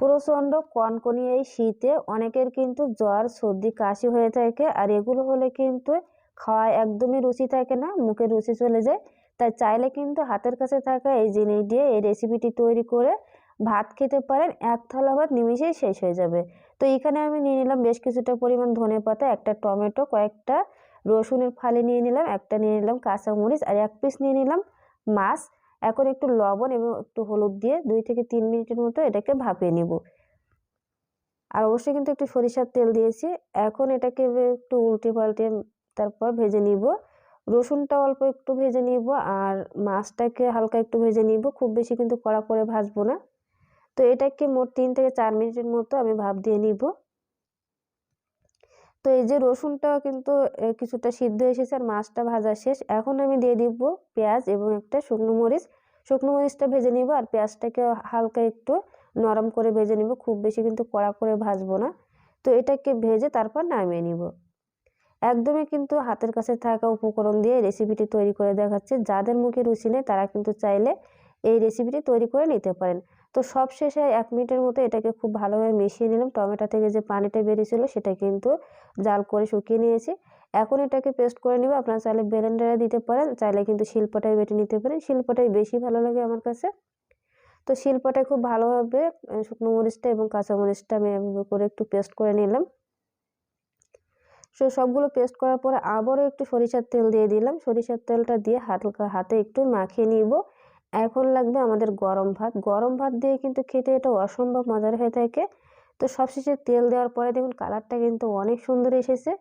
প্রচণ্ড কনকনি এই শীতে। অনেকের কিন্তু জ্বর, সর্দি, কাশি হয়ে থাকে আর এগুলো হলে কিন্তু খাওয়ায় একদমই রুচি থাকে না, মুখে রুচি চলে যায়। তাই চাইলে কিন্তু হাতের কাছে থাকা এই জিনিস দিয়ে এই রেসিপিটি তৈরি করে ভাত খেতে পারেন, এক থালা ভাত নিমিশেই শেষ হয়ে যাবে। তো এখানে আমি নিয়ে নিলাম বেশ কিছুটা পরিমাণ ধনে পাতা, একটা টমেটো, কয়েকটা রসুনের ফালি নিয়ে নিলাম, একটা নিয়ে নিলাম কাঁচামরিচ আর এক পিস নিয়ে নিলাম মাছ। এখন একটু লবণ এবং একটু হলুদ দিয়ে দুই থেকে তিন মিনিটের মতো এটাকে ভাপিয়ে নিব। আর অবশ্যই কিন্তু একটু সরিষার তেল দিয়েছি। এখন এটাকে একটু উল্টে পাল্টে তারপর ভেজে নিব। রসুনটা অল্প একটু ভেজে নিব আর মাছটাকে হালকা একটু ভেজে নিব। খুব বেশি কিন্তু কড়া করে ভাজবো না। তো এটাকে মোট তিন থেকে চার মিনিটের মতো আমি ভাপ দিয়ে নিব। তো এই যে রসুনটা কিন্তু কিছুটা সিদ্ধ এসেছে আর মাছটা ভাজা শেষ। এখন আমি দিয়ে দিব পেঁয়াজ এবং একটা শুকনো মরিচ। শুকনো মরিচটা ভেজে নিব আর পেঁয়াজটাকে হালকা একটু নরম করে ভেজে নিব। খুব বেশি কিন্তু কড়া করে ভাজবো না। তো এটাকে ভেজে তারপর নামিয়ে নিব। একদমই কিন্তু হাতের কাছে থাকা উপকরণ দিয়ে রেসিপিটি তৈরি করে দেখাচ্ছে। যাদের মুখে রুচি নেই তারা কিন্তু চাইলে এই রেসিপিটি তৈরি করে নিতে পারেন। তো সব শেষে এক মিনিটের মতো এটাকে খুব ভালোভাবে মিশিয়ে নিলাম। টমেটো থেকে যে পানিটা বেরিয়েছিল সেটা কিন্তু জাল করে শুকিয়ে নিয়েছি। এখন এটাকে পেস্ট করে নিব। আপনারা চাইলে ব্লেন্ডারে দিতে পারেন, চাইলে কিন্তু শিল্পটাই বেটে নিতে পারেন। শিল্পটাই বেশি ভালো লাগে আমার কাছে। তো শিল্পটায় খুব ভালোভাবে শুকনো মরিচটা এবং কাঁচা মরিচটা আমি এভাবে করে একটু পেস্ট করে নিলাম। সো সবগুলো পেস্ট করার পরে আবারও একটু সরিষার তেল দিয়ে দিলাম। সরিষার তেলটা দিয়ে হালকা হাতে একটু মাখিয়ে নিব। এখন লাগবে আমাদের গরম ভাত। গরম ভাত দিয়ে কিন্তু খেতে এটা অসম্ভব মজার হয়ে থাকে। তো সবশেষে তেল দেওয়ার পরে দেখুন কালারটা কিন্তু অনেক সুন্দর এসেছে।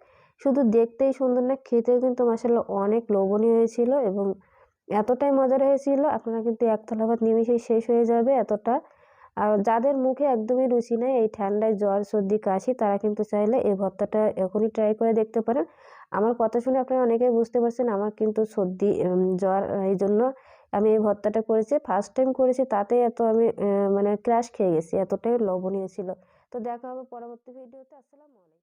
শুধু দেখতেই সুন্দর না, খেতেও কিন্তু মাসাল্লাহ অনেক লোভনীয় হয়েছিল এবং এতটাই মজার হয়েছিল। আপনারা কিন্তু এক থালা ভাত নিমিশেই শেষ হয়ে যাবে এতটা। আর যাদের মুখে একদমই রুচি নেই, এই ঠান্ডায় জ্বর, সর্দি, কাশি, তারা কিন্তু চাইলে এই ভর্তাটা এখনই ট্রাই করে দেখতে পারেন। আমার কথা শুনে আপনারা অনেকেই বুঝতে পারছেন, আমার কিন্তু সর্দি জ্বর, এই জন্য আমি এই ভর্তাটা করেছি ফার্স্ট টাইম করেছি তাতে এত আমি মানে ক্র্যাশ খেয়ে গেছি, এতটাই লবণীয় ছিল। তো দেখা হবে পরবর্তী ভিডিওতে আসসালামু আলাইকুম।